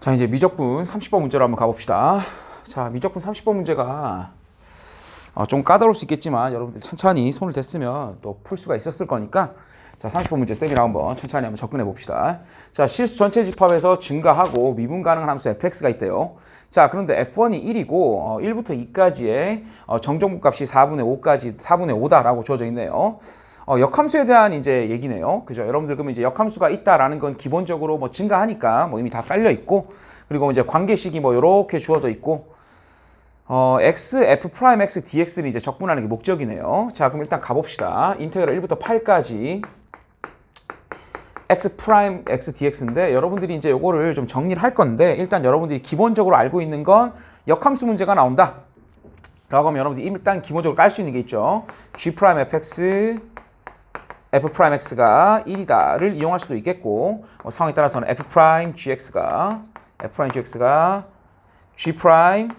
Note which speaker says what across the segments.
Speaker 1: 자 이제 미적분 30번 문제로 한번 가봅시다. 자 미적분 30번 문제가 어, 좀 까다로울 수 있겠지만 여러분들 천천히 손을 댔으면 또 풀 수가 있었을 거니까 자 30번 문제 쌤이랑 한번 천천히 한번 접근해 봅시다. 자 실수 전체 집합에서 증가하고 미분 가능한 함수 fx가 있대요. 자 그런데 f1이 1이고 어, 1부터 2까지의 어, 정정분 값이 4분의 5까지 4분의 5다라고 주어져 있네요. 어, 역함수에 대한 이제 얘기네요. 그죠? 여러분들 그러면 이제 역함수가 있다라는 건 기본적으로 뭐 증가하니까 뭐 이미 다 깔려 있고 그리고 이제 관계식이 뭐 이렇게 주어져 있고 어, x, f 프라임 x, dx는 이제 적분하는 게 목적이네요. 자, 그럼 일단 가봅시다. 인테그랄 1부터 8까지 x 프라임 x dx인데 여러분들이 이제 요거를 좀 정리를 할 건데 일단 여러분들이 기본적으로 알고 있는 건 역함수 문제가 나온다. 라고 하면 여러분들이 일단 기본적으로 깔 수 있는 게 있죠. g 프라임 fx f 프라임 x가 1이다를 이용할 수도 있겠고 뭐 상황에 따라서는 f 프라임 gx가 f 프라임 gx가 g 프라임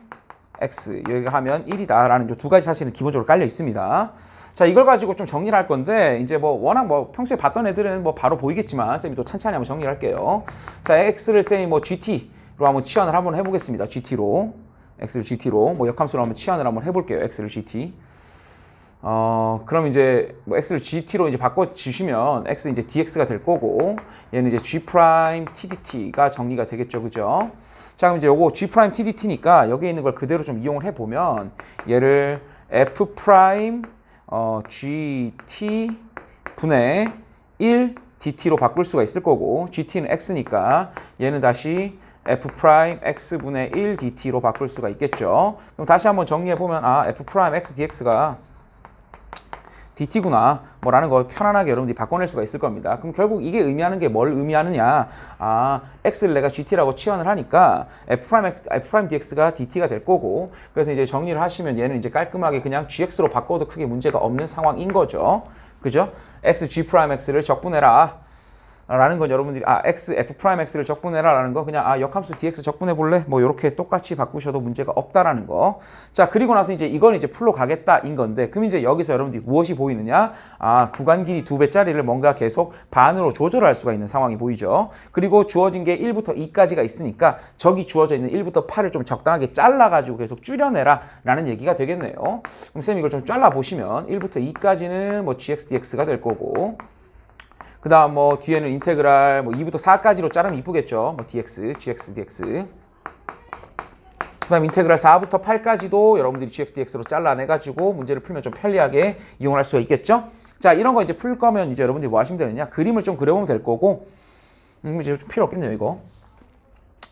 Speaker 1: x 여기가 하면 1이다라는 두 가지 사실은 기본적으로 깔려 있습니다. 자 이걸 가지고 좀 정리를 할 건데 이제 뭐 워낙 뭐 평소에 봤던 애들은 뭐 바로 보이겠지만 쌤이 또 찬찬히 한번 정리를 할게요. 자 x를 쌤이 뭐 gt로 한번 치환을 한번 해보겠습니다. gt로 x를 gt로 뭐 역함수로 한번 치환을 한번 해볼게요. x를 gt 어, 그럼 이제 뭐 x를 gt로 이제 바꿔 주시면 x 이제 dx가 될 거고 얘는 이제 g 프라임 tdt가 정리가 되겠죠. 그죠? 자, 그럼 이제 요거 g 프라임 tdt니까 여기에 있는 걸 그대로 좀 이용을 해 보면 얘를 f 프라임 어, gt 분의 1 dt로 바꿀 수가 있을 거고 gt는 x니까 얘는 다시 f 프라임 x 분의 1 dt로 바꿀 수가 있겠죠. 그럼 다시 한번 정리해 보면 아 f 프라임 x dx가 DT구나 뭐라는 걸 편안하게 여러분들이 바꿔낼 수가 있을 겁니다. 그럼 결국 이게 의미하는 게 뭘 의미하느냐? 아, x를 내가 GT라고 치환을 하니까 f 프라임 x, f 프라임 dx가 DT가 될 거고 그래서 이제 정리를 하시면 얘는 이제 깔끔하게 그냥 gx로 바꿔도 크게 문제가 없는 상황인 거죠. 그죠? x g 프라임 x를 적분해라. 라는 건 여러분들이 아 x f 프라임 x를 적분해라 라는 거. 그냥 아 역함수 dx 적분해 볼래? 뭐 이렇게 똑같이 바꾸셔도 문제가 없다라는 거 자 그리고 나서 이제 이건 이제 풀로 가겠다인 건데 그럼 이제 여기서 여러분들이 무엇이 보이느냐? 아 구간 길이 두 배짜리를 뭔가 계속 반으로 조절할 수가 있는 상황이 보이죠? 그리고 주어진 게 1부터 2까지가 있으니까 저기 주어져 있는 1부터 8을 좀 적당하게 잘라 가지고 계속 줄여내라 라는 얘기가 되겠네요. 그럼 쌤 이걸 좀 잘라 보시면 1부터 2까지는 뭐 gx dx가 될 거고 그 다음 뭐 뒤에는 인테그랄 뭐 2부터 4까지로 자르면 이쁘겠죠. 뭐 dx, gx, dx. 그 다음 인테그랄 4부터 8까지도 여러분들이 gx, dx로 잘라내가지고 문제를 풀면 좀 편리하게 이용할 수가 있겠죠. 자, 이런 거 이제 풀 거면 이제 여러분들이 뭐 하시면 되느냐. 그림을 좀 그려보면 될 거고. 음, 이제 좀 필요 없겠네요, 이거.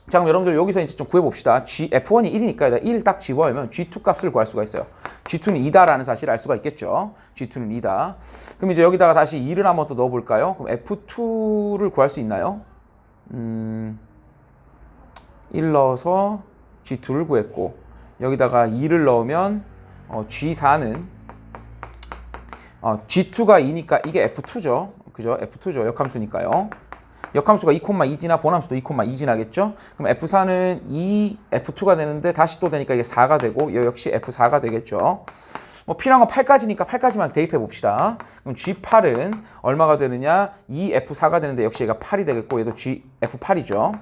Speaker 1: 자, 그럼 여러분들 여기서 이제 좀 구해봅시다. G, F1이 1이니까 1딱 집어넣으면 G2 값을 구할 수가 있어요. G2는 2다라는 사실을 알 수가 있겠죠. G2는 2다. 그럼 이제 여기다가 다시 2를 한번 또 넣어볼까요? 그럼 F2를 구할 수 있나요? 음, 1 넣어서 G2를 구했고, 여기다가 2를 넣으면 어, G4는 어, G2가 2니까 이게 F2죠. 그죠? F2죠. 역함수니까요. 역함수가 2, 지나 본함수도 2, 2지 나겠죠? 그럼 F4는 2, F2가 되는데 다시 또 되니까 이게 4가 되고 이 역시 F4가 되겠죠. 뭐 필요한 건 8까지니까 8까지만 대입해 봅시다. 그럼 G8은 얼마가 되느냐? 2F4가 되는데 역시 얘가 8이 되겠고 얘도 G F8이죠.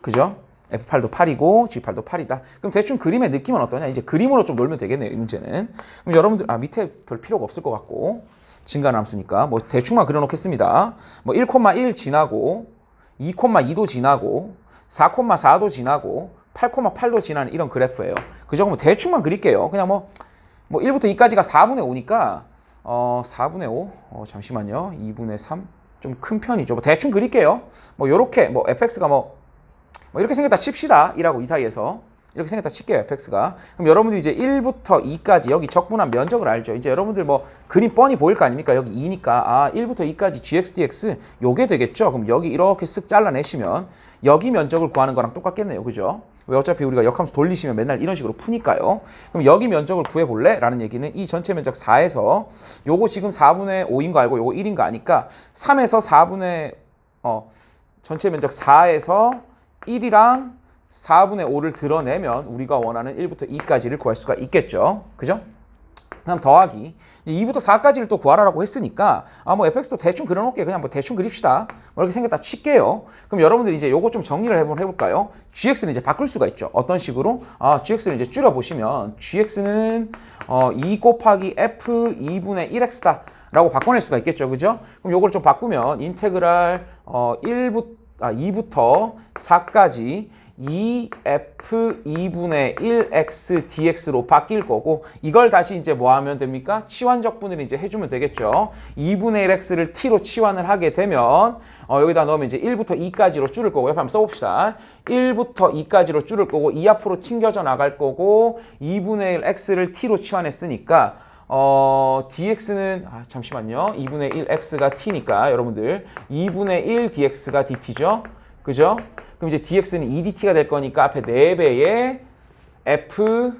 Speaker 1: 그죠? F8도 8이고 G8도 8이다. 그럼 대충 그림의 느낌은 어떠냐? 이제 그림으로 좀 놀면 되겠네요, 이 문제는. 그럼 여러분들 아 밑에 별 필요가 없을 것 같고. 증가함수니까 뭐 대충만 그려놓겠습니다. 뭐 1,1 지나고 2,2도 지나고 4,4도 지나고 8,8도 지나는 이런 그래프예요. 그죠? 그럼 대충만 그릴게요. 그냥 뭐, 뭐 1부터 2까지가 4분의 5니까 어, 4분의 5, 어, 잠시만요. 2분의 3, 좀 큰 편이죠. 뭐 대충 그릴게요. 뭐 요렇게 뭐 fx가 뭐, 뭐 이렇게 생겼다 칩시다. 1하고 2 사이에서. 이렇게 생겼다 칠게요, fx가. 그럼 여러분들이 이제 1부터 2까지 여기 적분한 면적을 알죠. 이제 여러분들 뭐 그림 뻔히 보일 거 아닙니까? 여기 2니까 아 1부터 2까지 gx, dx 요게 되겠죠. 그럼 여기 이렇게 쓱 잘라내시면 여기 면적을 구하는 거랑 똑같겠네요. 그죠? 왜 어차피 우리가 역함수 돌리시면 맨날 이런 식으로 푸니까요. 그럼 여기 면적을 구해볼래? 라는 얘기는 이 전체 면적 4에서 요거 지금 4분의 5인 거 알고 요거 1인 거 아니까 3에서 4분의 어 전체 면적 4에서 1이랑 4분의 5를 드러내면 우리가 원하는 1부터 2까지를 구할 수가 있겠죠. 그죠? 그다음 더하기. 이제 2부터 4까지를 또 구하라고 했으니까 아 뭐 fx도 대충 그려놓을게. 그냥 뭐 대충 그립시다. 뭐 이렇게 생겼다 칠게요. 그럼 여러분들이 이제 요거 좀 정리를 해보, 해볼까요? gx는 이제 바꿀 수가 있죠. 어떤 식으로? 아 gx를 이제 줄여보시면 gx는 어, 2 곱하기 f 2분의 1x다 라고 바꿔낼 수가 있겠죠. 그죠? 그럼 요걸 좀 바꾸면 인테그랄 어, 1부, 아, 2부터 4까지 2f 2분의 1x dx로 바뀔 거고 이걸 다시 이제 뭐 하면 됩니까? 치환적 분을 이제 해주면 되겠죠. 2분의 1x를 t로 치환을 하게 되면 어, 여기다 넣으면 이제 1부터 2까지로 줄을 거고 옆에 한번 써봅시다. 1부터 2까지로 줄을 거고 2 앞으로 튕겨져 나갈 거고 2분의 1 x를 t로 치환했으니까 어, dx는 아, 잠시만요. 2분의 1 x가 t니까 여러분들 2분의 1 dx가 dt죠. 그죠? 그럼 이제 dx는 2dt가 될 거니까 앞에 4배의 f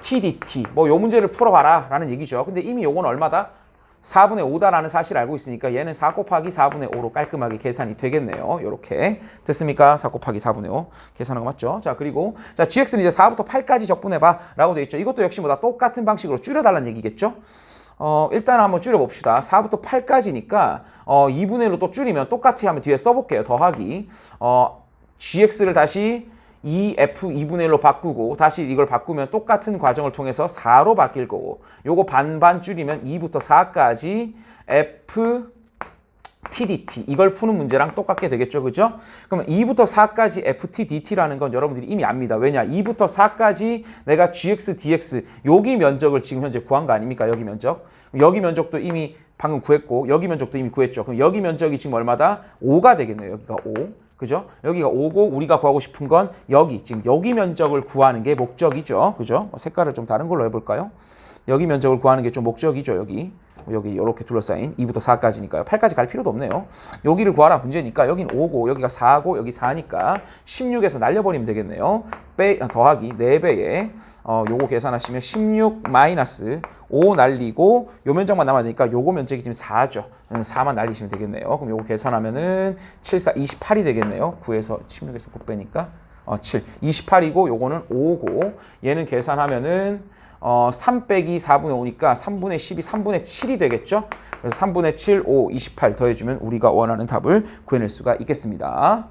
Speaker 1: t dt 뭐 요 문제를 풀어봐라 라는 얘기죠. 근데 이미 요건 얼마다? 4분의 5다라는 사실을 알고 있으니까 얘는 4 곱하기 4분의 5로 깔끔하게 계산이 되겠네요. 요렇게 됐습니까? 4 곱하기 4분의 5 계산한 거 맞죠? 자 그리고 자 gx는 이제 4부터 8까지 적분해봐 라고 돼 있죠. 이것도 역시 뭐다 똑같은 방식으로 줄여달라는 얘기겠죠? 어, 일단 한번 줄여봅시다. 4부터 8까지니까 어, 2분의 1로 또 줄이면 똑같이 하면 뒤에 써볼게요. 더하기 어, gx를 다시 2f 2분의 1로 바꾸고 다시 이걸 바꾸면 똑같은 과정을 통해서 4로 바뀔 거고 요거 반반 줄이면 2부터 4까지 f TDT 이걸 푸는 문제랑 똑같게 되겠죠 그죠? 그러면 2부터 4까지 FTDT라는 건 여러분들이 이미 압니다. 왜냐? 2부터 4까지 내가 GX, DX 여기 면적을 지금 현재 구한 거 아닙니까? 여기 면적? 여기 면적도 이미 방금 구했고 여기 면적도 이미 구했죠. 그럼 여기 면적이 지금 얼마다? 5가 되겠네요. 여기가 5 그죠? 여기가 5고 우리가 구하고 싶은 건 여기 지금 여기 면적을 구하는 게 목적이죠 그죠? 뭐 색깔을 좀 다른 걸로 해볼까요? 여기 면적을 구하는 게 좀 목적이죠 여기 여기 이렇게 둘러싸인 2부터 4까지니까요. 8까지 갈 필요도 없네요. 여기를 구하라 문제니까 여긴 5고 여기가 4고 여기 4니까 16에서 날려버리면 되겠네요. 빼 아, 더하기 4배에 어, 요거 계산하시면 16 마이너스 5 날리고 요 면적만 남아야 되니까 요거 면적이 지금 4죠. 4만 날리시면 되겠네요. 그럼 요거 계산하면은 7, 4, 28이 되겠네요. 9에서 16에서 9 빼니까 어, 7, 28이고 요거는 5고 얘는 계산하면은 어, 3 빼기 4분의 5니까 3분의 10이 3분의 7이 되겠죠? 그래서 3분의 7, 5, 28 더해주면 우리가 원하는 답을 구해낼 수가 있겠습니다.